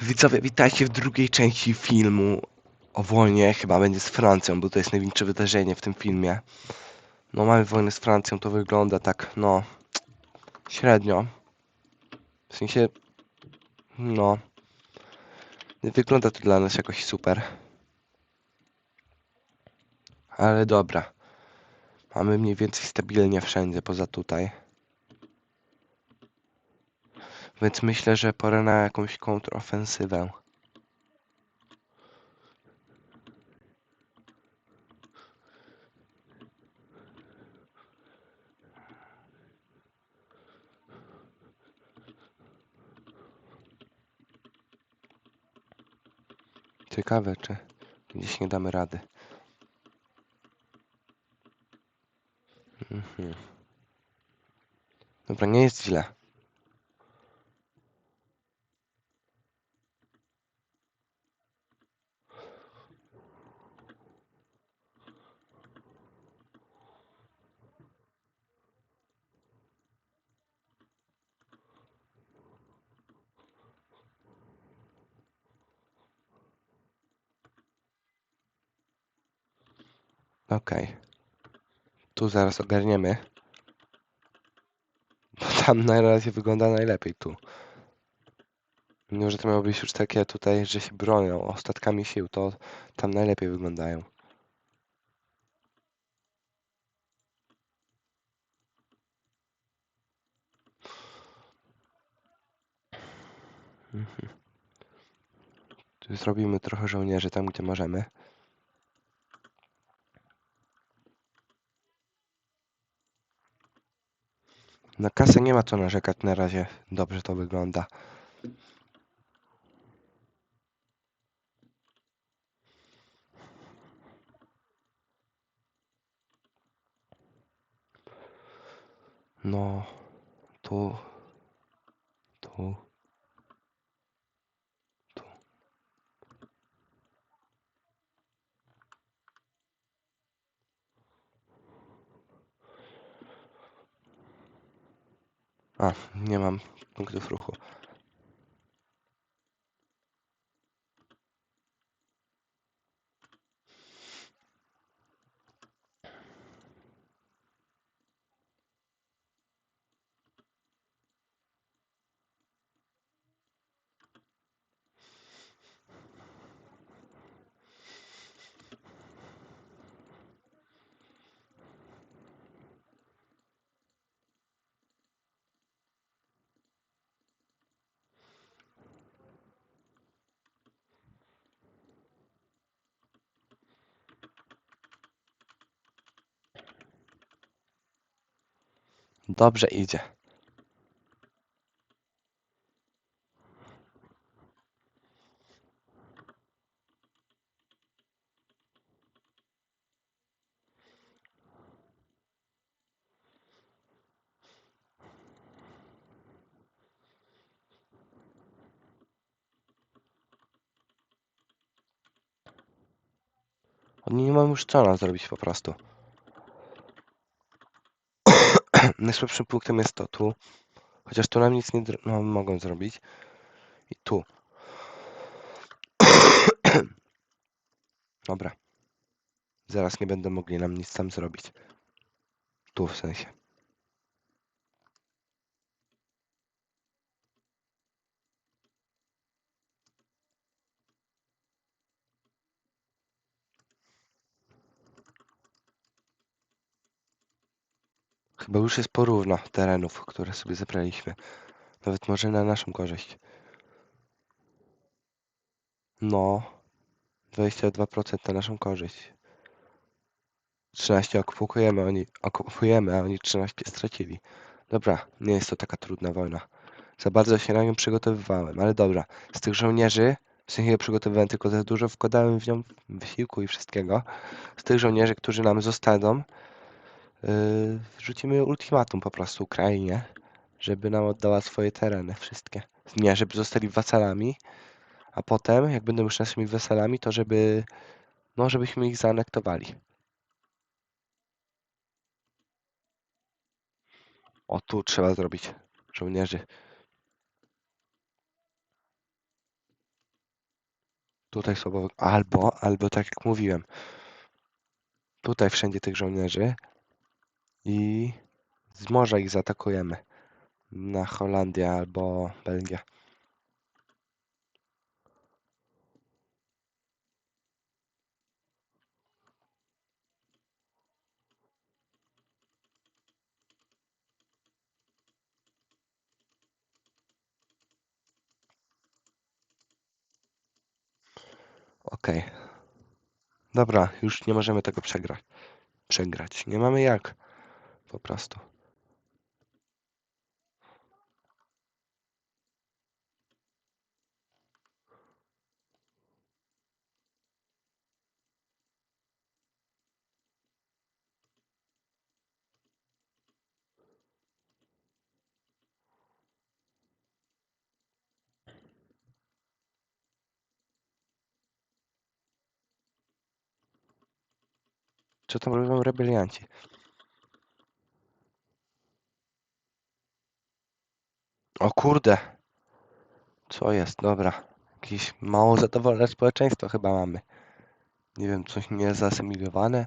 Widzowie, witajcie w drugiej części filmu o wojnie. Chyba będzie z Francją, bo to jest największe wydarzenie w tym filmie. No, mamy wojnę z Francją, to wygląda tak, no, średnio. W sensie, no, nie wygląda to dla nas jakoś super. Ale dobra. Mamy mniej więcej stabilnie wszędzie, poza tutaj. Więc myślę, że pora na jakąś kontrofensywę. Ciekawe, czy gdzieś nie damy rady. Mhm. Dobra, nie jest źle. Okej. Tu zaraz ogarniemy. Bo tam na razie wygląda najlepiej tu. Mimo, że to miało być już takie tutaj, że się bronią ostatkami sił, to tam najlepiej wyglądają. Mhm. Tu zrobimy trochę żołnierzy tam, gdzie możemy. Na kasę nie ma co narzekać na razie. Dobrze to wygląda. No, tu, tu. A, nie mam punktów ruchu. Dobrze idzie. Oni nie mają już co nam zrobić po prostu. Najsłabszym punktem jest to tu. Chociaż tu nam nic nie no, mogą zrobić. I tu. Dobra. Zaraz nie będą mogli nam nic tam zrobić. Tu w sensie. Chyba już jest porówno terenów, które sobie zebraliśmy. Nawet może na naszą korzyść. No. 22% na naszą korzyść. 13 okupujemy, oni okupujemy, a oni 13 stracili. Dobra, nie jest to taka trudna wojna. Za bardzo się na nią przygotowywałem, ale dobra. Z tych żołnierzy, w sensie nie przygotowywałem, tylko za dużo wkładałem w nią wysiłku i wszystkiego. Z tych żołnierzy, którzy nam zostaną, yy, wrzucimy ultimatum po prostu Ukrainie, żeby nam oddała swoje tereny wszystkie. Nie, żeby zostali wasalami, a potem, jak będą już naszymi wasalami, to żeby, no, żebyśmy ich zaanektowali. O, tu trzeba zrobić żołnierzy. Tutaj słabo. Albo, albo tak jak mówiłem. Tutaj wszędzie tych żołnierzy. I z morza ich zaatakujemy. Na Holandię albo Belgię. Okej. Dobra, już nie możemy tego przegrać. Przegrać. Nie mamy jak. Po prostu. Co tam robią rebelianci? O kurde! Co jest? Dobra. Jakieś mało zadowolone społeczeństwo chyba mamy. Nie wiem, coś niezasymilowane.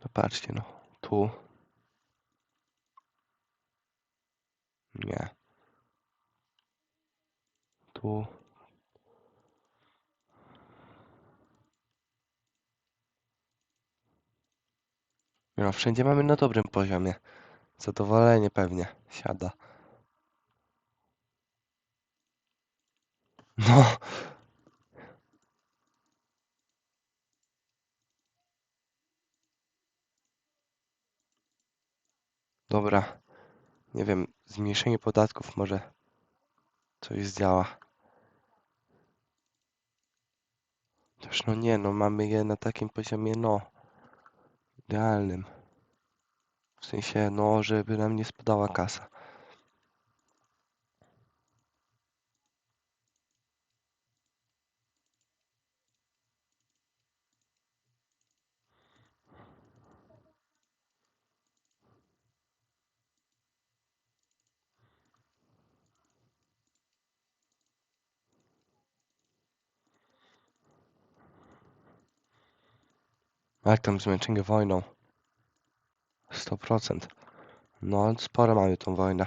No patrzcie, no. Tu. Nie. Tu. No, wszędzie mamy na dobrym poziomie. Zadowolenie pewnie siada. No. Dobra. Nie wiem, zmniejszenie podatków może coś zdziała. Też no nie, no mamy je na takim poziomie, no. Idealnym. W sensie, no, żeby nam nie spadała kasa. Jak tam zmęczenie wojną? 100%. No, sporo mamy tą wojnę.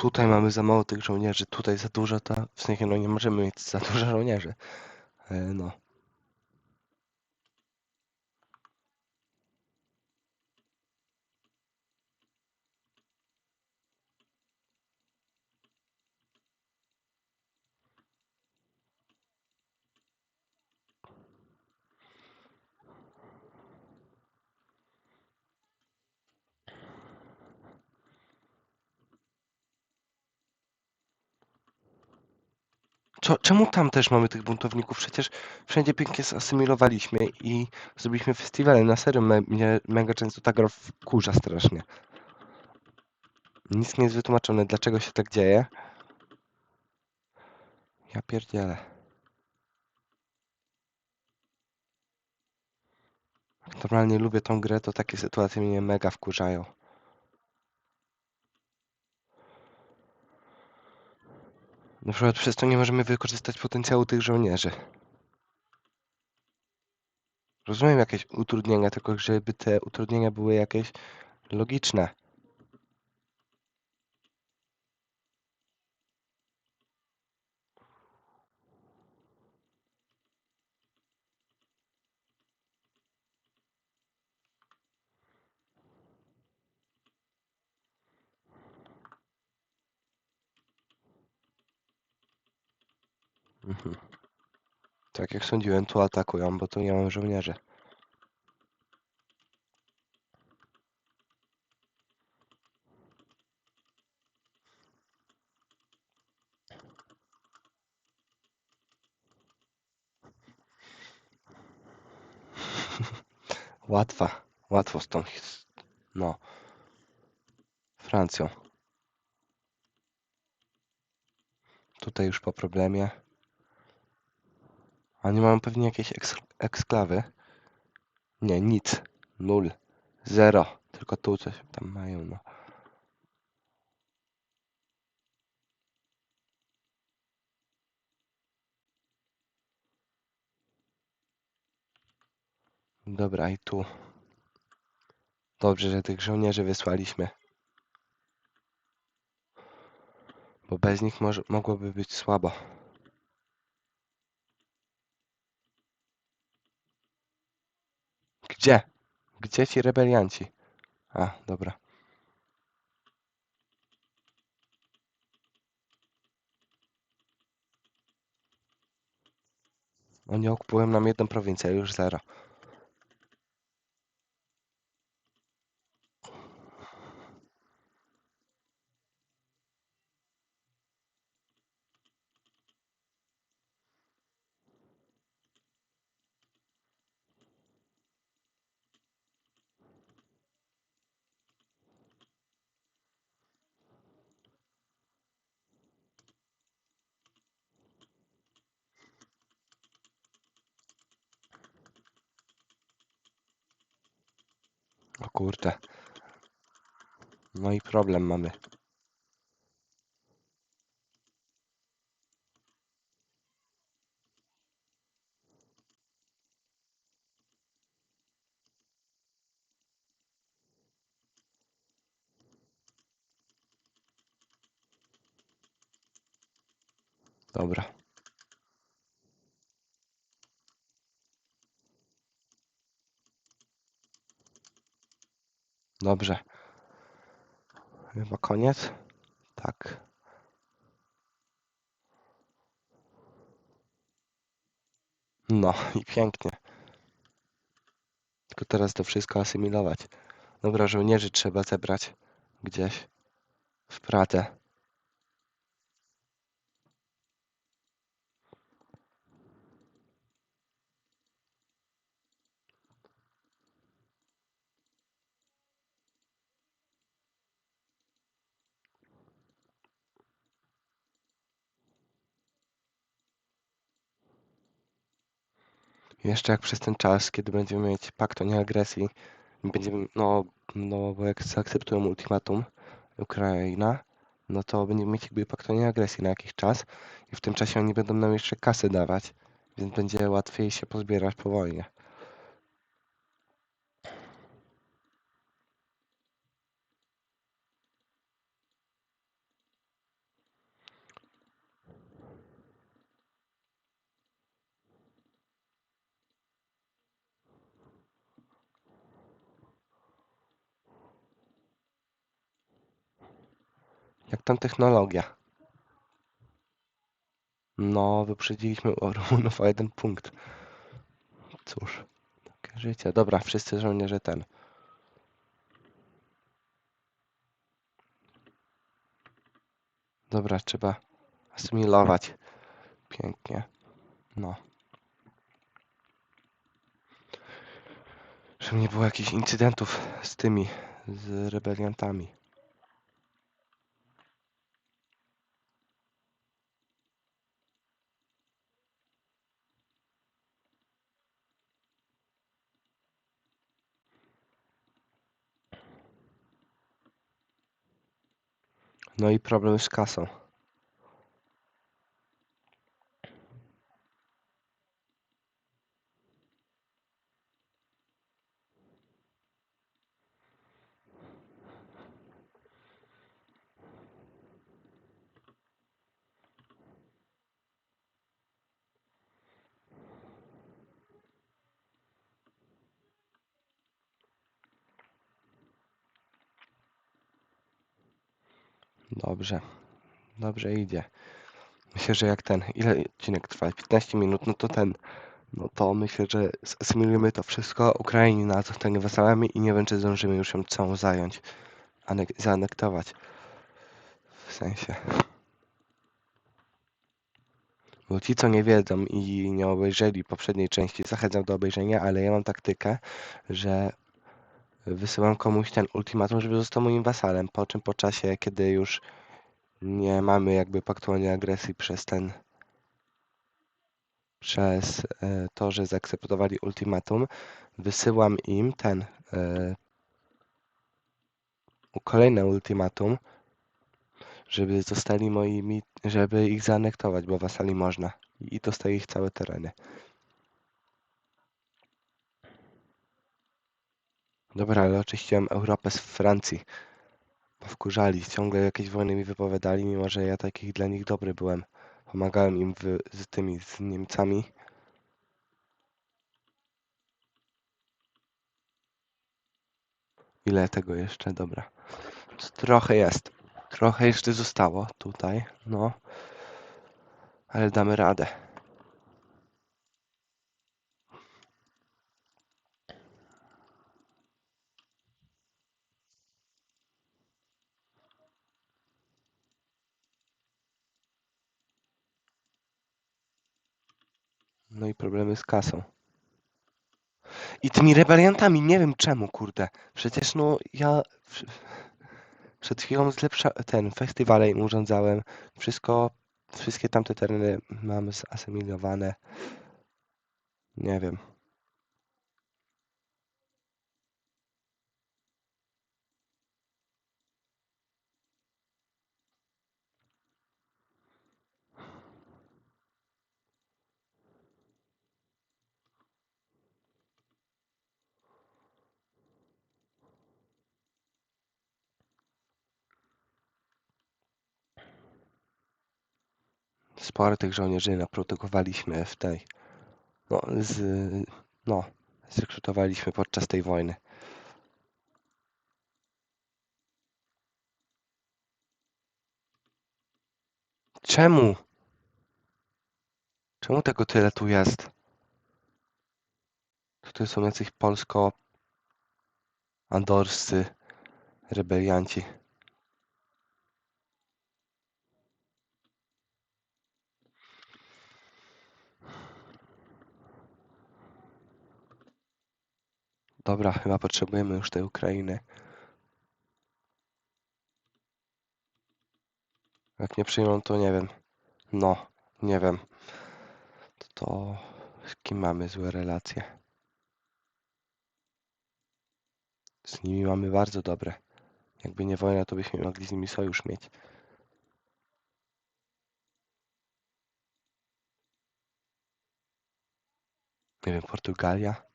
Tutaj mamy za mało tych żołnierzy, tutaj za dużo, to w sensie, no nie możemy mieć za dużo żołnierzy. E, No. Co, czemu tam też mamy tych buntowników? Przecież wszędzie pięknie zasymilowaliśmy i zrobiliśmy festiwale. Na serio me, mnie mega często ta gra wkurza strasznie. Nic nie jest wytłumaczone, dlaczego się tak dzieje. Ja pierdzielę. Normalnie lubię tą grę, to takie sytuacje mnie mega wkurzają. Na przykład przez to nie możemy wykorzystać potencjału tych żołnierzy. Rozumiem jakieś utrudnienia, tylko żeby te utrudnienia były jakieś logiczne. Mhm. Tak jak sądziłem, tu atakują, bo tu nie mam żołnierzy. Łatwa, łatwo z tą, no, Francją. Tutaj już po problemie. Nie mam pewnie jakieś eks eksklawy? Nie, nic. Nul. Zero. Tylko tu coś tam mają, no. Dobra, i tu. Dobrze, że tych żołnierzy wysłaliśmy. Bo bez nich może, mogłoby być słabo. Gdzie? Gdzie ci rebelianci? A, dobra. Oni okupują nam jedną prowincję, już zero. Kurde. No i problem mamy. Dobra. Dobrze. Chyba koniec? Tak. No i pięknie. Tylko teraz to wszystko asymilować. Dobra, żołnierzy trzeba zebrać gdzieś w Pradze. Jeszcze jak przez ten czas, kiedy będziemy mieć pakt o nieagresji, będziemy, no, no bo jak zaakceptują ultimatum Ukraina, no to będziemy mieć jakby pakt o nieagresji na jakiś czas i w tym czasie oni będą nam jeszcze kasy dawać, więc będzie łatwiej się pozbierać po wojnie. Jak tam technologia? No, wyprzedziliśmy Rumunów o jeden punkt. Cóż, takie życie. Dobra, wszyscy żołnierze ten. Dobra, trzeba asymilować. Pięknie. No. Żeby nie było jakichś incydentów z tymi, z rebeliantami. No i problem z kasą. Dobrze. Dobrze idzie. Myślę, że jak ten, ile odcinek trwa? 15 minut, no to ten, no to myślę, że zasymilujemy to wszystko, Ukrainie zostanie wasalami i nie wiem, czy zdążymy już ją całą zająć, anek- zaanektować. W sensie. Bo ci, co nie wiedzą i nie obejrzeli poprzedniej części, zachęcam do obejrzenia, ale ja mam taktykę, że wysyłam komuś ten ultimatum, żeby został moim wasalem, po czym po czasie, kiedy już nie mamy jakby paktu o nieagresji przez ten przez e, to, że zaakceptowali ultimatum, wysyłam im ten e, kolejne ultimatum, żeby zostali moimi, żeby ich zaanektować, bo wasali można i dostaje ich całe tereny. Dobra, ale oczyściłem Europę z Francji. Bo wkurzali, ciągle jakieś wojny mi wypowiadali, mimo że ja takich dla nich dobry byłem. Pomagałem im w, z tymi, z Niemcami. Ile tego jeszcze? Dobra. Trochę jest. Trochę jeszcze zostało tutaj, no. Ale damy radę. No i problemy z kasą. I tymi rebeliantami, nie wiem czemu, kurde. Przecież no ja przed chwilą zlepsza ten festiwale im urządzałem. Wszystko, wszystkie tamte tereny mam zasymilowane. Nie wiem. Sporo tych żołnierzy naprodukowaliśmy w tej. No, z, no, zrekrutowaliśmy podczas tej wojny. Czemu? Czemu tego tyle tu jest? Tutaj są jacyś polsko-andorscy rebelianci. Dobra, chyba potrzebujemy już tej Ukrainy. Jak nie przyjmą, to nie wiem. No, nie wiem. To, to z kim mamy złe relacje? Z nimi mamy bardzo dobre. Jakby nie wojna, to byśmy mogli z nimi sojusz mieć. Nie wiem, Portugalia?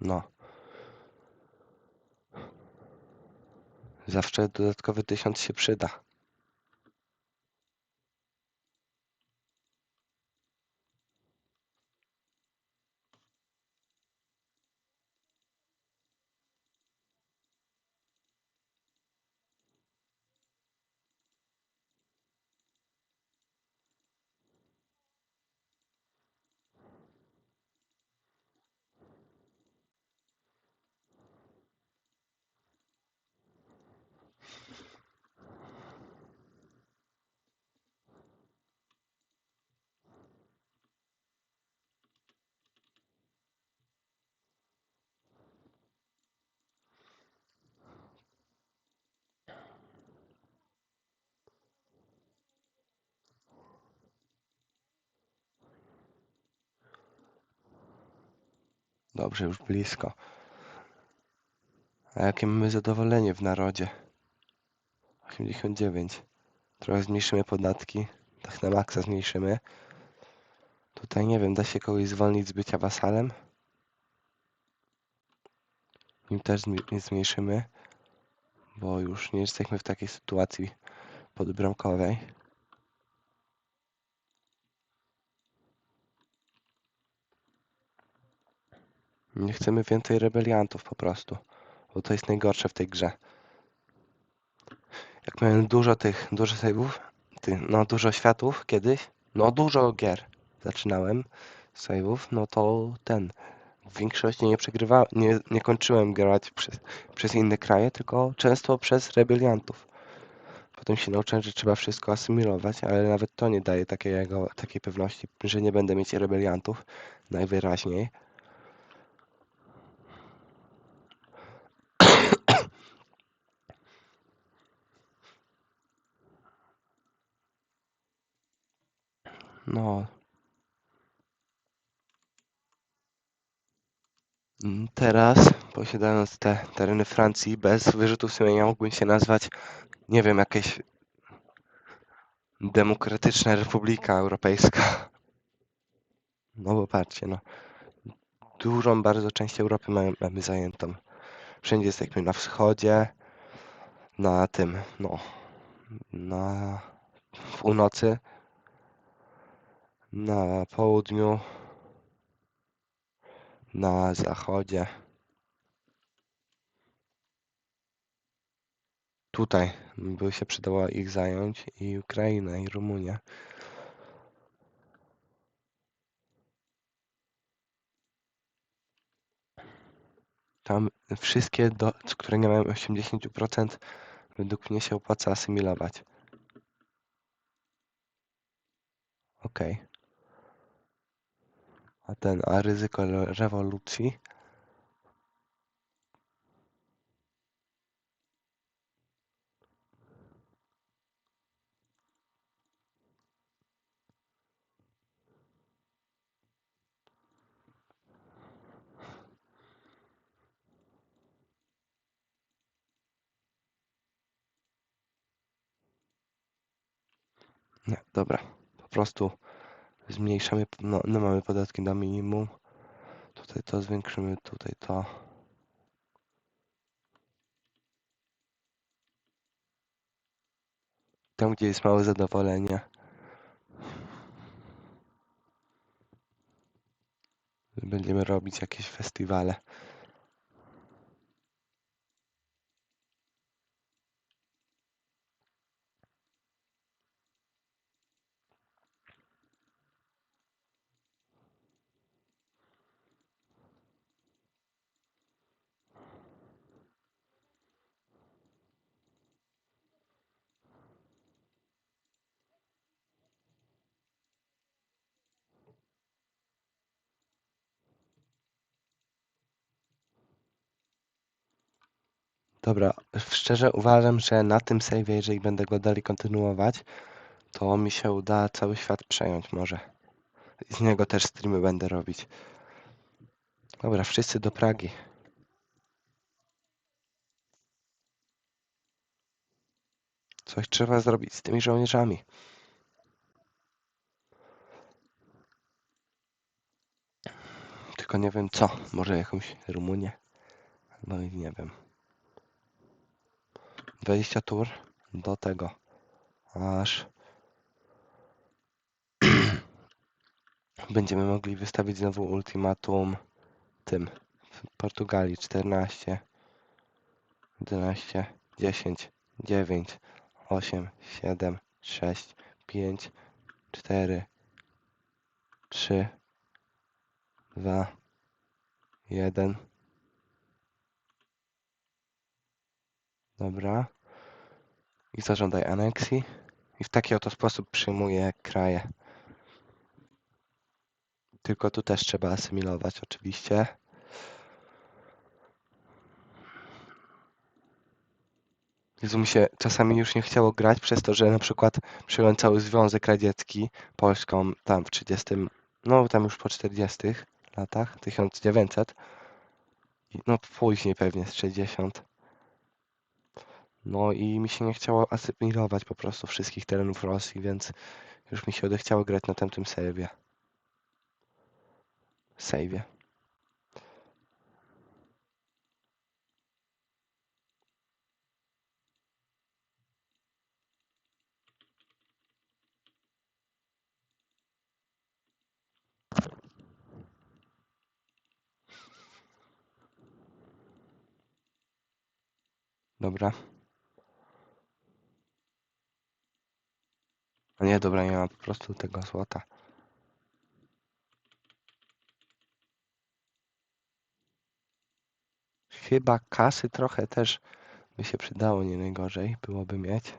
No. Zawsze dodatkowy tysiąc się przyda. Dobrze, już blisko. A jakie mamy zadowolenie w narodzie? 89. Trochę zmniejszymy podatki. Tak na maksa zmniejszymy. Tutaj nie wiem, da się kogoś zwolnić z bycia wasalem? Nim też zmniejszymy, bo już nie jesteśmy w takiej sytuacji podbramkowej. Nie chcemy więcej rebeliantów po prostu, bo to jest najgorsze w tej grze. Jak miałem dużo tych, dużo save'ów, no dużo światów kiedyś, no dużo gier zaczynałem save'ów, no to ten, w większości nie przegrywałem, nie, nie kończyłem grać przez, przez inne kraje, tylko często przez rebeliantów. Potem się nauczyłem, że trzeba wszystko asymilować, ale nawet to nie daje takiego, takiej pewności, że nie będę mieć rebeliantów najwyraźniej. No. Mm, Teraz, posiadając te tereny Francji, bez wyrzutów sumienia mógłbym się nazwać, nie wiem, jakaś demokratyczna republika europejska. No bo patrzcie, no. Dużą bardzo część Europy mamy, mamy zajętą. Wszędzie jesteśmy na wschodzie, na tym, no, na północy, na południu, na zachodzie. Tutaj by się przydało ich zająć i Ukrainę, i Rumunię. Tam wszystkie, do, które nie mają 80%, według mnie się opłaca asymilować. Okej. A ten, a ryzyko re- rewolucji? Nie, dobra. Po prostu zmniejszamy, no, no mamy podatki do minimum. Tutaj to zwiększymy, tutaj to. Tam, gdzie jest małe zadowolenie. Będziemy robić jakieś festiwale. Dobra, szczerze uważam, że na tym save'ie, jeżeli będę go dalej kontynuować, to mi się uda cały świat przejąć może. I z niego też streamy będę robić. Dobra, wszyscy do Pragi. Coś trzeba zrobić z tymi żołnierzami. Tylko nie wiem co. Może jakąś Rumunię? No i nie wiem. 20 tur do tego. Aż będziemy mogli wystawić znowu ultimatum tym w Portugalii 14 11 10 9 8 7 6 5 4 3 2 1 Dobra. I zażądaj aneksji. I w taki oto sposób przyjmuję kraje. Tylko tu też trzeba asymilować oczywiście. Jezu, mi się czasami już nie chciało grać przez to, że na przykład przyjąłem cały Związek Radziecki Polską tam w 30, no tam już po 40 latach, 1900. I No później pewnie z 60. No i mi się nie chciało asymilować po prostu wszystkich terenów Rosji, więc już mi się odechciało grać na tamtym save'ie. Save'ie. Dobra. A nie, dobra, nie mam po prostu tego złota. Chyba kasy trochę też by się przydało, nie najgorzej byłoby mieć.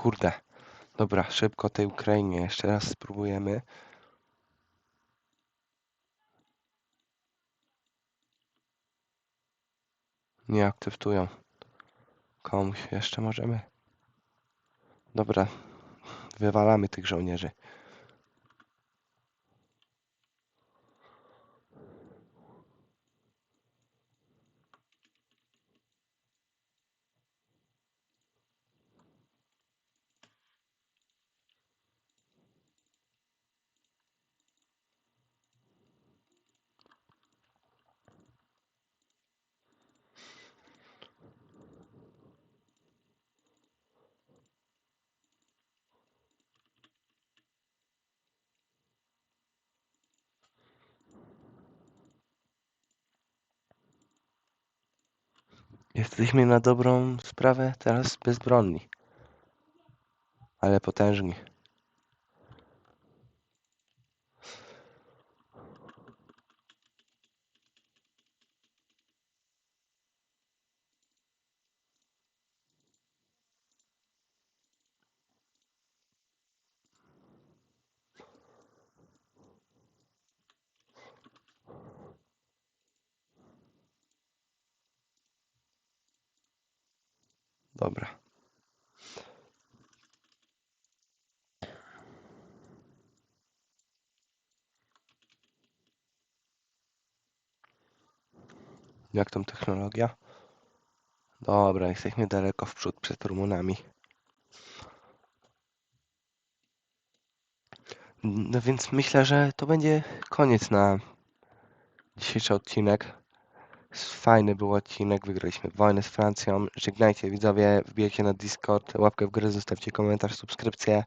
Kurde. Dobra, szybko tej Ukrainie jeszcze raz spróbujemy. Nie akceptują. Komuś jeszcze możemy? Dobra. Wywalamy tych żołnierzy. Jesteśmy na dobrą sprawę teraz bezbronni. Ale potężni. Dobra. Jak tam technologia? Dobra, jesteśmy daleko w przód przed Rumunami. No więc myślę, że to będzie koniec na dzisiejszy odcinek. Fajny był odcinek, wygraliśmy wojnę z Francją. Żegnajcie widzowie, wbijajcie na Discord, łapkę w górę, zostawcie komentarz, subskrypcję.